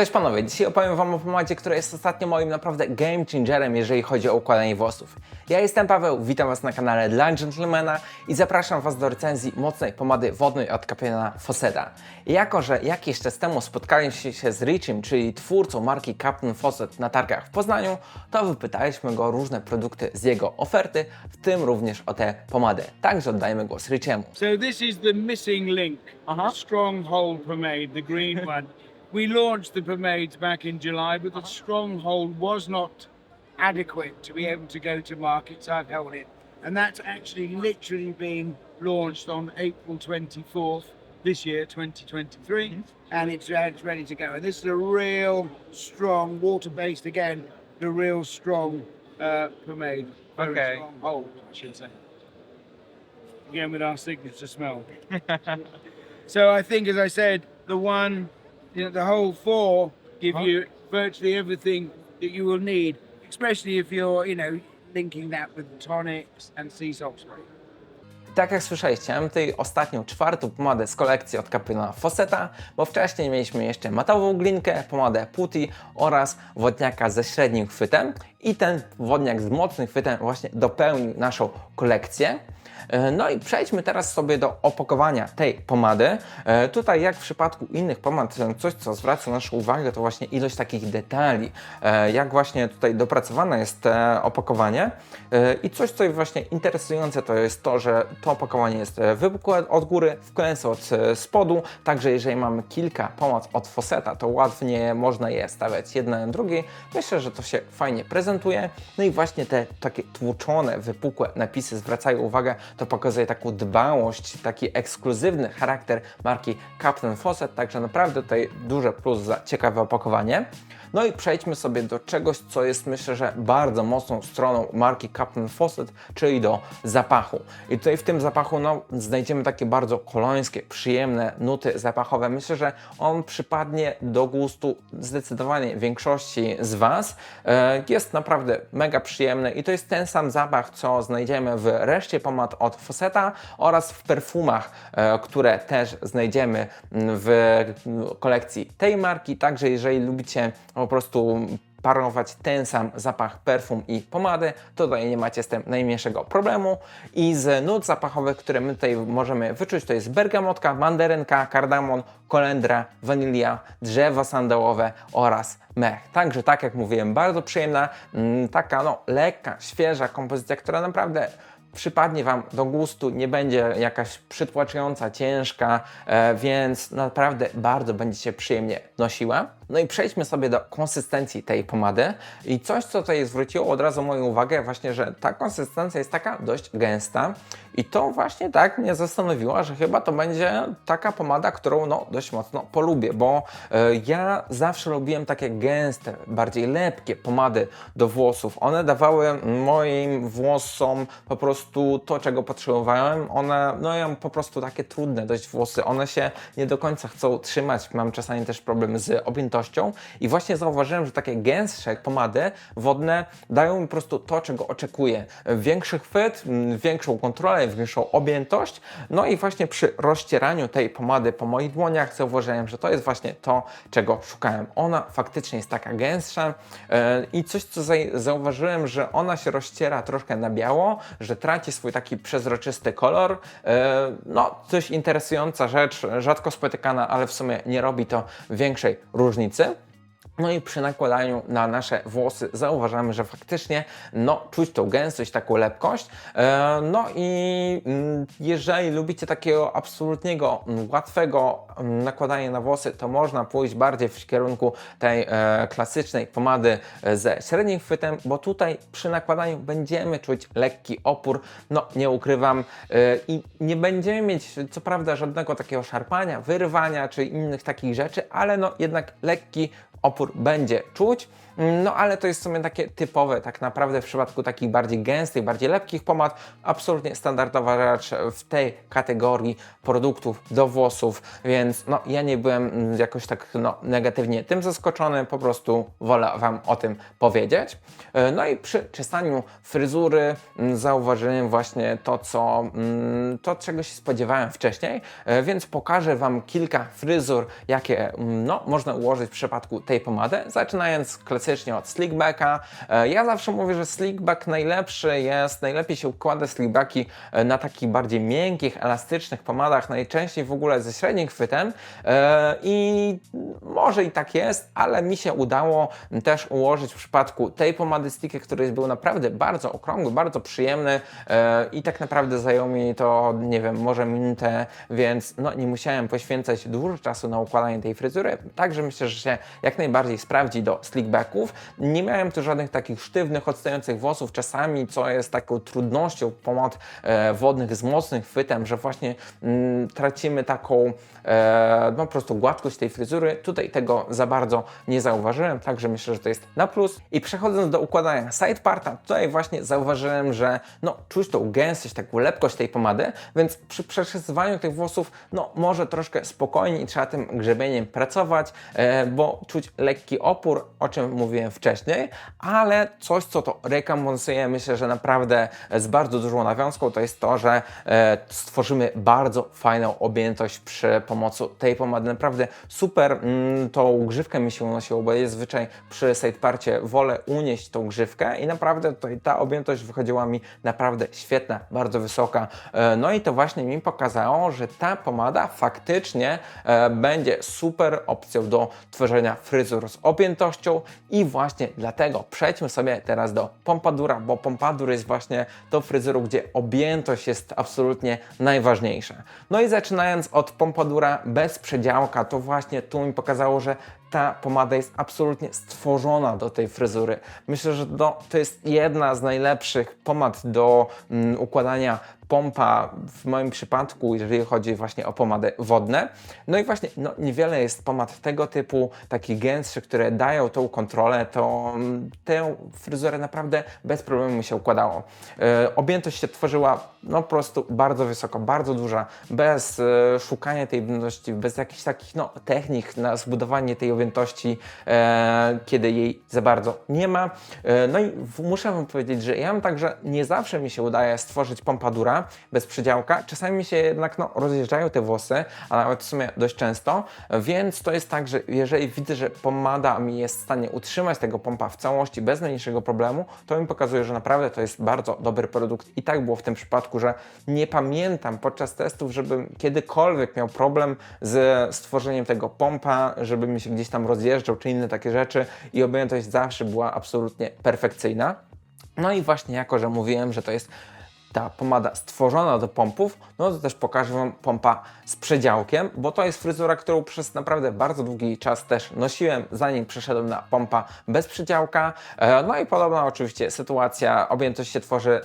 Cześć panowie, dzisiaj opowiem wam o pomadzie, która jest ostatnio moim naprawdę game changerem, jeżeli chodzi o układanie włosów. Ja jestem Paweł, witam was na kanale dla Gentlemana i zapraszam was do recenzji mocnej pomady wodnej od Capitana Fosseta. I jako, że jakiś czas temu spotkaliśmy się z Richim, czyli twórcą marki Captain Fawcett na targach w Poznaniu, to wypytaliśmy go o różne produkty z jego oferty, w tym również o tę pomadę. Także oddajemy głos Richiemu. So this is the missing link, Stronghold pomade, the green one. We launched the pomades back in July, but the Stronghold was not adequate to be able to go to market, so I've held it. And that's actually literally being launched on April 24th this year, 2023, and it's, uh, it's ready to go. And this is a real strong, water-based again, the real strong uh, pomade. Very Okay. strong hold, I should say again with our signature smell. so I think, as I said, the one, you know, the whole four give you virtually everything that you will need, especially if you're, you know, linking that with tonics and sea salt spray. Tak jak słyszeliście, mam tutaj ostatnią, czwartą pomadę z kolekcji od Capitana Fosseta, bo wcześniej mieliśmy jeszcze matową glinkę, pomadę Putty oraz wodniaka ze średnim chwytem i ten wodniak z mocnym chwytem właśnie dopełnił naszą kolekcję. E, No i przejdźmy teraz sobie do opakowania tej pomady. E, Tutaj, jak w przypadku innych pomad, e, coś co zwraca naszą uwagę, to właśnie ilość takich detali. Jak właśnie tutaj dopracowane jest opakowanie. I coś, co jest właśnie interesujące, to jest to, że to opakowanie jest wypukłe od góry, wklęsłe od spodu. Także jeżeli mamy kilka pomad od Fosseta, to ładnie można je stawiać jedna na drugiej. Myślę, że to się fajnie prezentuje. No i właśnie te takie tłuczone, wypukłe napisy zwracają uwagę, to pokazuje taką dbałość, taki ekskluzywny charakter marki Captain Fawcett, także naprawdę tutaj duże plus za ciekawe opakowanie. No i przejdźmy sobie do czegoś, co jest myślę, że bardzo mocną stroną marki Captain Fawcett, czyli do zapachu. I tutaj w tym zapachu no, znajdziemy takie bardzo kolońskie, przyjemne nuty zapachowe. Myślę, że on przypadnie do gustu zdecydowanie większości z Was. E, Jest naprawdę mega przyjemny i to jest ten sam zapach, co znajdziemy w reszcie pomad od Fosseta oraz w perfumach, e, które też znajdziemy w kolekcji tej marki. Także jeżeli lubicie po prostu parować ten sam zapach perfum i pomady, tutaj nie macie z tym najmniejszego problemu. I z nut zapachowych, które my tutaj możemy wyczuć, to jest bergamotka, mandarynka, kardamon, kolendra, wanilia, drzewo sandałowe oraz mech. Także tak jak mówiłem, bardzo przyjemna, mm, taka no lekka, świeża kompozycja, która naprawdę przypadnie Wam do gustu, nie będzie jakaś przytłaczająca, ciężka, e, więc naprawdę bardzo będziecie przyjemnie nosiła. No i przejdźmy sobie do konsystencji tej pomady i coś, co tutaj zwróciło od razu moją uwagę, właśnie, że ta konsystencja jest taka dość gęsta i to właśnie tak mnie zastanowiło, że chyba to będzie taka pomada, którą no dość mocno polubię, bo e, ja zawsze lubiłem takie gęste, bardziej lepkie pomady do włosów. One dawały moim włosom po prostu to, czego potrzebowałem. One, no ja po prostu takie trudne dość włosy. One się nie do końca chcą trzymać. Mam czasami też problem z objętością i właśnie zauważyłem, że takie gęstsze pomady wodne dają mi po prostu to, czego oczekuję. Większy chwyt, większą kontrolę, większą objętość. No i właśnie przy rozcieraniu tej pomady po moich dłoniach zauważyłem, że to jest właśnie to, czego szukałem. Ona faktycznie jest taka gęstsza e, i coś, co zauważyłem, że ona się rozciera troszkę na biało, że traci swój taki przezroczysty kolor. E, No, coś interesująca rzecz, rzadko spotykana, ale w sumie nie robi to większej różnicy. piwnicy No i przy nakładaniu na nasze włosy zauważamy, że faktycznie no, czuć tą gęstość, taką lepkość. E, no i mm, jeżeli lubicie takiego absolutniego, mm, łatwego mm, nakładania na włosy, to można pójść bardziej w kierunku tej e, klasycznej pomady e, ze średnim chwytem, bo tutaj przy nakładaniu będziemy czuć lekki opór, no nie ukrywam i nie będziemy mieć co prawda żadnego takiego szarpania, wyrywania czy innych takich rzeczy, ale no jednak lekki opór będzie czuć. No ale to jest w sumie takie typowe, tak naprawdę w przypadku takich bardziej gęstych, bardziej lepkich pomad, absolutnie standardowa rzecz w tej kategorii produktów do włosów, więc no ja nie byłem mm, jakoś tak no, negatywnie tym zaskoczony, po prostu wolę Wam o tym powiedzieć. E, No i przy czesaniu fryzury mm, zauważyłem właśnie to, co, mm, to czego się spodziewałem wcześniej, e, więc pokażę Wam kilka fryzur, jakie no, można ułożyć w przypadku tej pomady, zaczynając klasycznie od slickbacka. E, Ja zawsze mówię, że slickback najlepszy jest, najlepiej się układa slickbacki e, na takich bardziej miękkich, elastycznych pomadach, najczęściej w ogóle ze średnim chwytem. E, i może i tak jest, ale mi się udało też ułożyć w przypadku tej pomady sticky, który był naprawdę bardzo okrągły, bardzo przyjemny i tak naprawdę zajęło mi to, nie wiem, może minutę, więc no, nie musiałem poświęcać dużo czasu na układanie tej fryzury, także myślę, że się jak najbardziej sprawdzi do Nie miałem tu żadnych takich sztywnych, odstających włosów czasami, co jest taką trudnością pomad e, wodnych z mocnym chwytem, że właśnie mm, tracimy taką e, no, po prostu gładkość tej fryzury. Tutaj tego za bardzo nie zauważyłem, także myślę, że to jest na plus. I przechodząc do układania side parta, tutaj właśnie zauważyłem, że no, czuć tą gęstość, taką lepkość tej pomady, więc przy przeczesywaniu tych włosów, no może troszkę spokojniej trzeba tym grzebieniem pracować, e, bo czuć lekki opór, o czym mówiłem wcześniej, ale coś, co to rekompensuje, myślę, że naprawdę z bardzo dużą nawiązką, to jest to, że e, stworzymy bardzo fajną objętość przy pomocy tej pomady. Naprawdę super mm, tą grzywkę mi się unosiło, bo jest zwyczaj przy sideparcie wolę unieść tą grzywkę i naprawdę tutaj ta objętość wychodziła mi naprawdę świetna, bardzo wysoka. E, no i to właśnie mi pokazało, że ta pomada faktycznie e, będzie super opcją do tworzenia fryzur z objętością i właśnie dlatego przejdźmy sobie teraz do pompadura, bo pompadur jest właśnie tą fryzurą, gdzie objętość jest absolutnie najważniejsza. No i zaczynając od pompadura bez przedziałka, to właśnie tu mi pokazało, że ta pomada jest absolutnie stworzona do tej fryzury. Myślę, że no, to jest jedna z najlepszych pomad do mm, układania pompa w moim przypadku, jeżeli chodzi właśnie o pomady wodne. No i właśnie no, niewiele jest pomad tego typu, takich gęstszych, które dają tą kontrolę, to tę fryzurę naprawdę bez problemu mi się układało. E, objętość się tworzyła no po prostu bardzo wysoko, bardzo duża, bez e, szukania tej objętości, bez jakichś takich no, technik na zbudowanie tej objętości, e, kiedy jej za bardzo nie ma. E, no i w, muszę Wam powiedzieć, że ja mam także nie zawsze mi się udaje stworzyć pompadura bez przydziałka. Czasami mi się jednak no, rozjeżdżają te włosy, a nawet w sumie dość często, więc to jest tak, że jeżeli widzę, że pomada mi jest w stanie utrzymać tego pompa w całości bez najmniejszego problemu, to mi pokazuje, że naprawdę to jest bardzo dobry produkt i tak było w tym przypadku, że nie pamiętam podczas testów, żebym kiedykolwiek miał problem z stworzeniem tego pompa, żeby mi się gdzieś tam rozjeżdżał, czy inne takie rzeczy i objętość zawsze była absolutnie perfekcyjna. No i właśnie jako, że mówiłem, że to jest ta pomada stworzona do pompów, no to też pokażę Wam pompa z przedziałkiem, bo to jest fryzura, którą przez naprawdę bardzo długi czas też nosiłem, zanim przeszedłem na pompa bez przedziałka. E, No i podobna oczywiście sytuacja, objętość się tworzy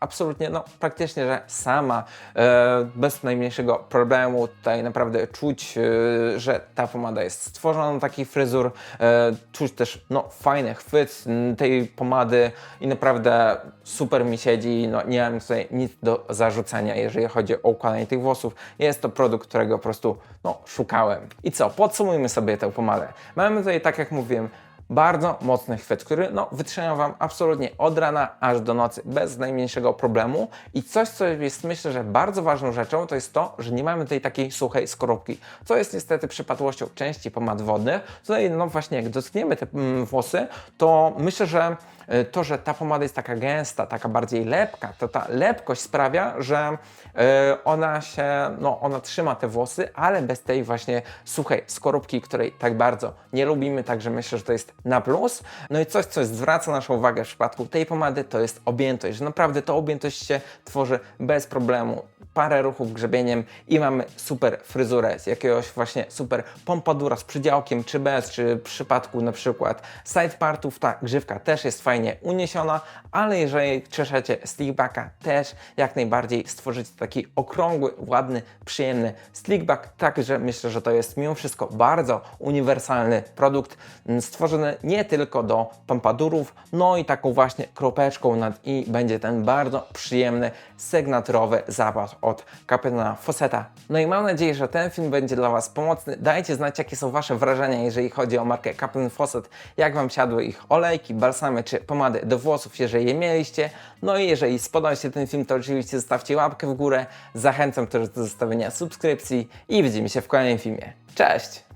absolutnie, no praktycznie, że sama, e, bez najmniejszego problemu. Tutaj naprawdę czuć, e, że ta pomada jest stworzona do takich fryzur. E, czuć też, no fajny chwyt tej pomady i naprawdę super mi siedzi. No nie mam tutaj nic do zarzucenia, jeżeli chodzi o układanie tych włosów. Jest to produkt, którego po prostu, no szukałem. I co, podsumujmy sobie tę pomadę. Mamy tutaj, tak jak mówiłem, bardzo mocny chwyt, który no, wytrzyma Wam absolutnie od rana aż do nocy bez najmniejszego problemu. I coś, co jest myślę, że bardzo ważną rzeczą, to jest to, że nie mamy tej takiej suchej skorupki, co jest niestety przypadłością części pomad wodnych. Tutaj no właśnie jak dotkniemy te mm, włosy, to myślę, że y, to, że ta pomada jest taka gęsta, taka bardziej lepka, to ta lepkość sprawia, że y, ona się, no ona trzyma te włosy, ale bez tej właśnie suchej skorupki, której tak bardzo nie lubimy, także myślę, że to jest na plus. No i coś, co zwraca naszą uwagę w przypadku tej pomady, to jest objętość, że naprawdę ta objętość się tworzy bez problemu. Parę ruchów grzebieniem i mamy super fryzurę z jakiegoś właśnie super pompadura z przydziałkiem, czy bez, czy w przypadku na przykład side partów, ta grzywka też jest fajnie uniesiona, ale jeżeli czeszecie slickbacka, też jak najbardziej stworzycie taki okrągły, ładny, przyjemny slickback. Także myślę, że to jest mimo wszystko bardzo uniwersalny produkt, m, nie tylko do pompadurów, no i taką właśnie kropeczką nad i będzie ten bardzo przyjemny, sygnaturowy zapach od kapitana Fosseta. No i mam nadzieję, że ten film będzie dla Was pomocny. Dajcie znać, jakie są Wasze wrażenia, jeżeli chodzi o markę Captain Fawcett, jak Wam siadły ich olejki, balsamy czy pomady do włosów, jeżeli je mieliście. No i jeżeli spodobał się ten film, to oczywiście zostawcie łapkę w górę. Zachęcam też do zostawienia subskrypcji i widzimy się w kolejnym filmie. Cześć!